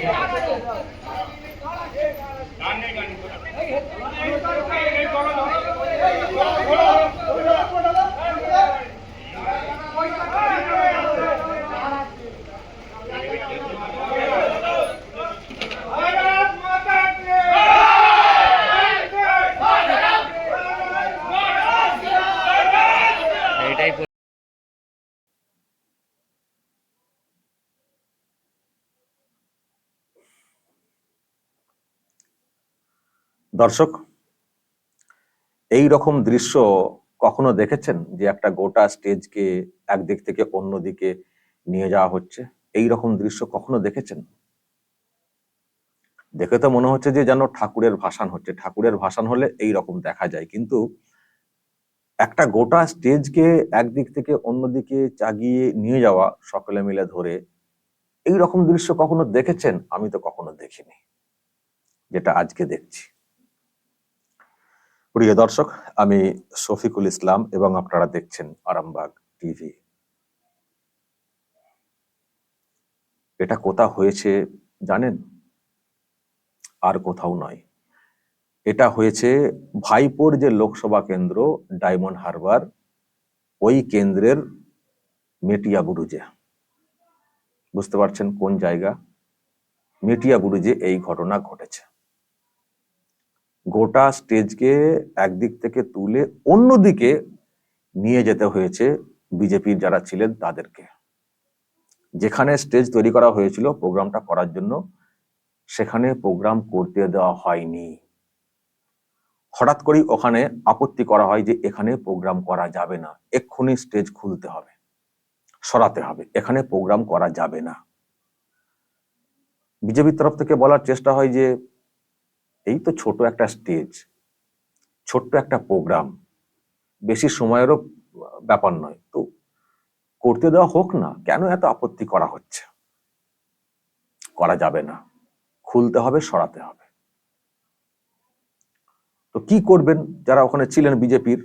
Yeah. দর্শক এই রকম দৃশ্য কখনো দেখেছেন যে একটা গোটা স্টেজকে একদিক থেকে অন্য দিকে নিয়ে যাওয়া হচ্ছে? এই রকম দৃশ্য কখনো দেখেছেন? দেখে তো মনে হচ্ছে যে যেন ঠাকুরের ভাসান হচ্ছে। ঠাকুরের ভাসান হলে এই রকম দেখা যায়। কিন্তু একটা গোটা স্টেজকে একদিক থেকে অন্যদিকে চাগিয়ে নিয়ে যাওয়া সকলে মিলে ধরে এই রকম দৃশ্য কখনো দেখেছেন? আমি তো কখনো দেখিনি, যেটা আজকে দেখছি। প্রিয় দর্শক, আমি শফিকুল ইসলাম এবং আপনারা দেখছেন আরামবাগ টিভি। এটা কোথা হয়েছে জানেন? আর কোথাও নয়। এটা হয়েছে ভাইপোর যে লোকসভা কেন্দ্র, ডায়মন্ড হারবার, ওই কেন্দ্রের মেটিয়া বুরুজে। বুঝতে পারছেন কোন জায়গা? মেটিয়া বুরুজে এই ঘটনা ঘটেছে। গোটা স্টেজকে একদিক থেকে তুলে অন্যদিকে নিয়ে যেতে হয়েছে বিজেপির যারা ছিলেন তাদেরকে। যেখানে স্টেজ তৈরি করা হয়েছিল প্রোগ্রামটা করার জন্য, সেখানে প্রোগ্রাম করতে দেওয়া হয়নি। হঠাৎ করেই ওখানে আপত্তি করা হয় যে এখানে প্রোগ্রাম করা যাবে না। এক্ষুনি স্টেজ খুলতে হবে, সরাতে হবে, এখানে প্রোগ্রাম করা যাবে না। বিজেপির তরফ থেকে বলার চেষ্টা হয় যে এই তো ছোট একটা স্টেজ ছোট্ট একটা প্রোগ্রাম বেশি সময়েরও ব্যাপার নয় তো। করতে দেওয়া হোক না, কেন এত আপত্তি করা হচ্ছে? করা যাবে না, খুলতে হবে, সরাতে হবে। তো কি করবেন? যারা ওখানে ছিলেন বিজেপির,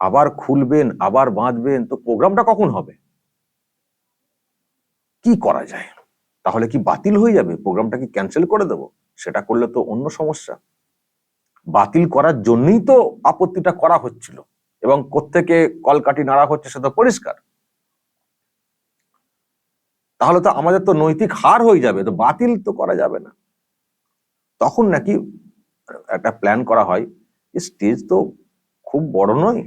আবার খুলবেন, আবার বাঁধবেন, তো প্রোগ্রামটা কখন হবে? কি করা যায়? তাহলে কি বাতিল হয়ে যাবে? প্রোগ্রামটা কি ক্যান্সেল করে দেব? সেটা করলে তো অন্য সমস্যা। বাতিল করার জন্যই তো আপত্তিটা করা হচ্ছিল এবং কোত্থেকে কলকাটি নাড়া হচ্ছে সেটা পরিষ্কার। তাহলে তো আমাদের তো নৈতিক হার হয়ে যাবে, তো বাতিল তো করা যাবে না। তখন নাকি একটা প্ল্যান করা হয় স্টেজ তো খুব বড় নয়।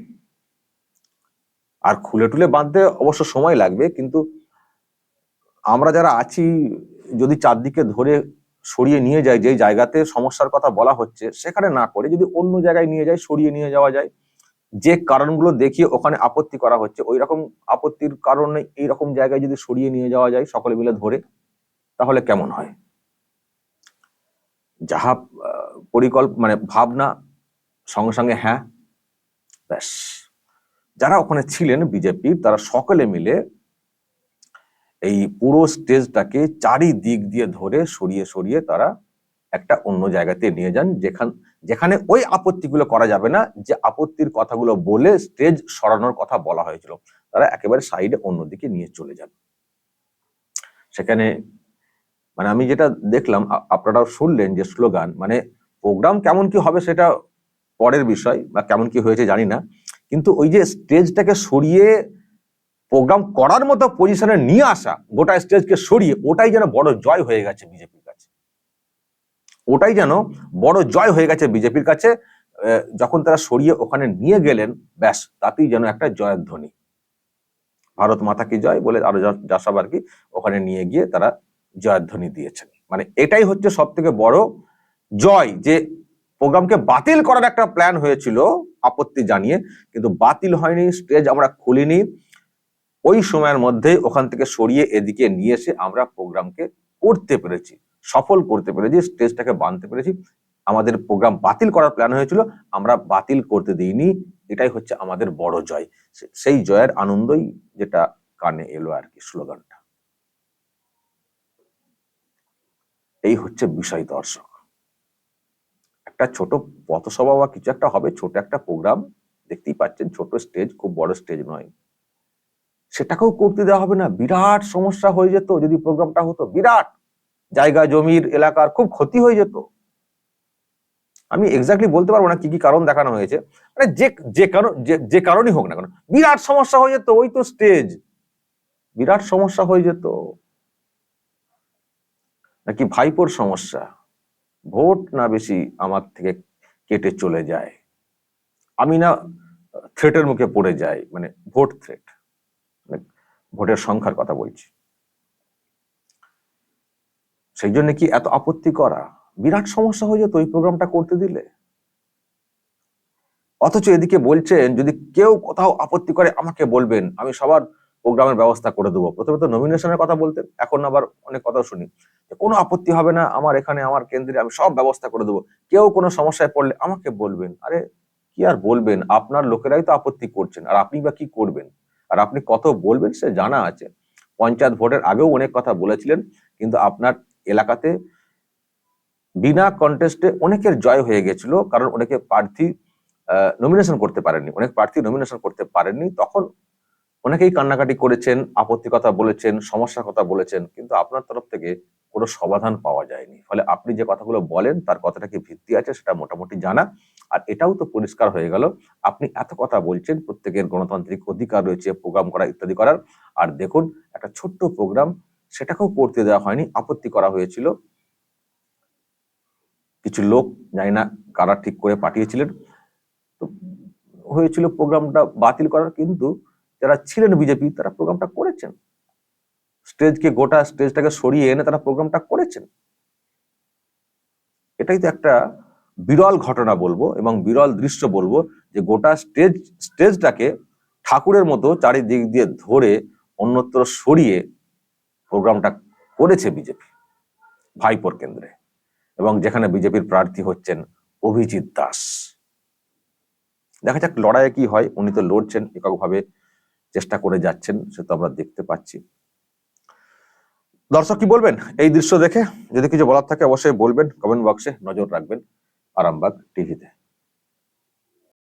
আর খুলে টুলে বাঁধতে অবশ্য সময় লাগবে, কিন্তু আমরা যারা আছি, যদি চারদিকে ধরে সরিয়ে নিয়ে যায় যে জায়গাতে সমস্যার কথা বলা হচ্ছে, সেখানে না করে যদি অন্য জায়গায় নিয়ে যায়, সরিয়ে নিয়ে যাওয়া যায়। যে কারণগুলো দেখিয়ে ওখানে আপত্তি করা হচ্ছে ওই রকম আপত্তির কারণে এই রকম জায়গায় যদি সরিয়ে নিয়ে যাওয়া যায়, সকলে মিলে ধরে, তাহলে কেমন হয়? যাহা পরিকল্প মানে ভাবনা, সঙ্গে সঙ্গে হ্যাঁ ব্যাস। যারা ওখানে ছিলেন বিজেপির, তারা সকলে মিলে এই পুরো স্টেজটাকে চারিদিক দিয়ে ধরে সরিয়ে সরিয়ে তারা একটা অন্য জায়গাতে নিয়ে যান, যেখান, যেখানে ওই আপত্তিগুলো করা যাবে না, যে আপত্তির কথাগুলো বলে স্টেজ সরানোর কথা বলা হয়েছিল। তারা একেবারে সাইডে অন্যদিকে নিয়ে চলে যান। সেখানে মানে আমি যেটা দেখলাম আপনারাও শুনলেন যে স্লোগান মানে প্রোগ্রাম কেমন কি হবে সেটা পরের বিষয় বা কেমন কি হয়েছে জানি না। কিন্তু ওই যে স্টেজটাকে সরিয়ে প্রোগ্রাম করার মতো পজিশনে নিয়ে আসা গোটা স্টেজকে সরিয়ে ওটাই যেন বড় জয় হয়ে গেছে বিজেপির কাছে। ওটাই যেন বড় জয় হয়ে গেছে বিজেপির কাছে যখন তারা সরিয়ে ওখানে নিয়ে গেলেন, ব্যাস, তাতেই যেন একটা জয়ের ধ্বনি। ভারত মাতা কি জয় বলে আরও যা- যা সব আর কি ওখানে নিয়ে গিয়ে তারা জয়ধ্বনি দিয়েছেন। মানে এটাই হচ্ছে সব থেকে বড় জয় যে প্রোগ্রামকে বাতিল করার একটা প্ল্যান হয়েছিল, আপত্তি জানিয়ে, কিন্তু বাতিল হয়নি স্টেজ আমরা খুলিনি। ওই সময়ের মধ্যে ওখান থেকে সরিয়ে এদিকে নিয়ে এসে আমরা প্রোগ্রামকে করতে পেরেছি, সফল করতে পেরেছি, স্টেজটাকে বাঁধতে পেরেছি। আমাদের প্রোগ্রাম বাতিল করার প্ল্যান হয়েছিল, আমরা বাতিল করতে দিইনি, এটাই হচ্ছে আমাদের বড় জয়। সেই জয়ের আনন্দই যেটা কানে এলো আর কি স্লোগানটা। এই হচ্ছে বিষয় দর্শক। একটা ছোট পথসভা বা কিছু একটা হবে, ছোট একটা প্রোগ্রাম, দেখতেই পাচ্ছেন, ছোট স্টেজ, খুব বড় স্টেজ নয়। সেটাকেও করতে দেওয়া হবে না। বিরাট সমস্যা হয়ে যেত। যদি প্রোগ্রামটা হতো, বিরাট জায়গা, জমির, এলাকার খুব ক্ষতি হয়ে যেত। আমি এক্স্যাক্টলি বলতে পারব না কি কি কারণ দেখানো হয়েছে। মানে যে যে কারণ, যে- কারণই হোক না কেন, বিরাট সমস্যা হয়ে যেত, ওই তো স্টেজ বিরাট সমস্যা হয়ে যেত। নাকি ভাইপোর সমস্যা? ভোট না বেশি আমার থেকে কেটে চলে যায়। আমি না থ্রেটের মুখে পড়ে যাই মানে ভোট থ্রেট ভোটের সংখ্যার কথা বলছি। সেই জন্য কি এত আপত্তি করা? বিরাট সমস্যা হয়ে যেত ওই প্রোগ্রামটা করতে দিলে। অথচ এদিকে বলছেন, যদি কেউ কোথাও আপত্তি করে, আমাকে বলবেন, আমি সবার প্রোগ্রামের ব্যবস্থা করে দেবো। প্রথমে তো নমিনেশনের কথা বলতেন, এখন আবার অনেক কথা শুনি। কোনো আপত্তি হবে না, আমার এখানে, আমার কেন্দ্রে, আমি সব ব্যবস্থা করে দেবো। কেউ কোনো সমস্যায় পড়লে আমাকে বলবেন। আরে, কি আর বলবেন? আপনার লোকেরাই তো আপত্তি করছেন, আর আপনি বা কি করবেন? আর আপনি কত বলবেন সে জানা আছে। পঞ্চায়েত ভোটের আগেও অনেক কথা বলেছিলেন, কিন্তু আপনার এলাকাতে বিনা কন্টেস্টে অনেকের জয় হয়ে গেছিল, কারণ অনেকে প্রার্থী নমিনেশন করতে পারেননি। অনেক প্রার্থী নমিনেশন করতে পারেননি, তখন অনেকেই কান্নাকাটি করেছেন, আপত্তি কথা বলেছেন, সমস্যার কথা বলেছেন, কিন্তু আপনার তরফ থেকে কোনো সমাধান পাওয়া যায়নি। ফলে আপনি যে কথাগুলো বলেন, তার কথাটা কি ভিত্তি আছে সেটা মোটামুটি জানা। আর এটাও তো পরিষ্কার হয়ে গেল। আপনি এত কথা বলছেন, প্রত্যেকের গণতান্ত্রিক অধিকার রয়েছে প্রোগ্রাম করা ইত্যাদি করার। আর দেখুন, একটা ছোট্ট প্রোগ্রাম সেটাকেও করতে দেওয়া হয়নি, আপত্তি করা হয়েছিল। কিছু লোক, জানি না কারা ঠিক করে পাঠিয়েছিলেন। তো হয়েছিল প্রোগ্রামটা বাতিল করার, কিন্তু যারা ছিলেন বিজেপি, তারা প্রোগ্রামটা করেছেন। স্টেজকে গোটা, স্টেজটাকে সরিয়ে এনে তারা প্রোগ্রামটা করেছেন। এটাই তো একটা বিরল ঘটনা বলব এবং বিরল দৃশ্য বলব যে গোটা স্টেজ স্টেজটাকে ঠাকুরের মতো চারিদিক দিয়ে ধরে অন্যত্র সরিয়ে প্রোগ্রামটা করেছে বিজেপি ভাইপোর কেন্দ্রে এবং যেখানে বিজেপির প্রার্থী হচ্ছেন অভিজিৎ দাস। দেখা যাক লড়াইয়ে কি হয়, উনি তো লড়ছেন, এককভাবে চেষ্টা করে যাচ্ছেন, সে তো আমরা দেখতে পাচ্ছি। দর্শক কি বলবেন? এই দৃশ্য দেখে যদি কিছু বলার থাকে অবশ্যই বলবেন কমেন্ট বক্সে নজর রাখবেন। আরামবাগ টিভিতে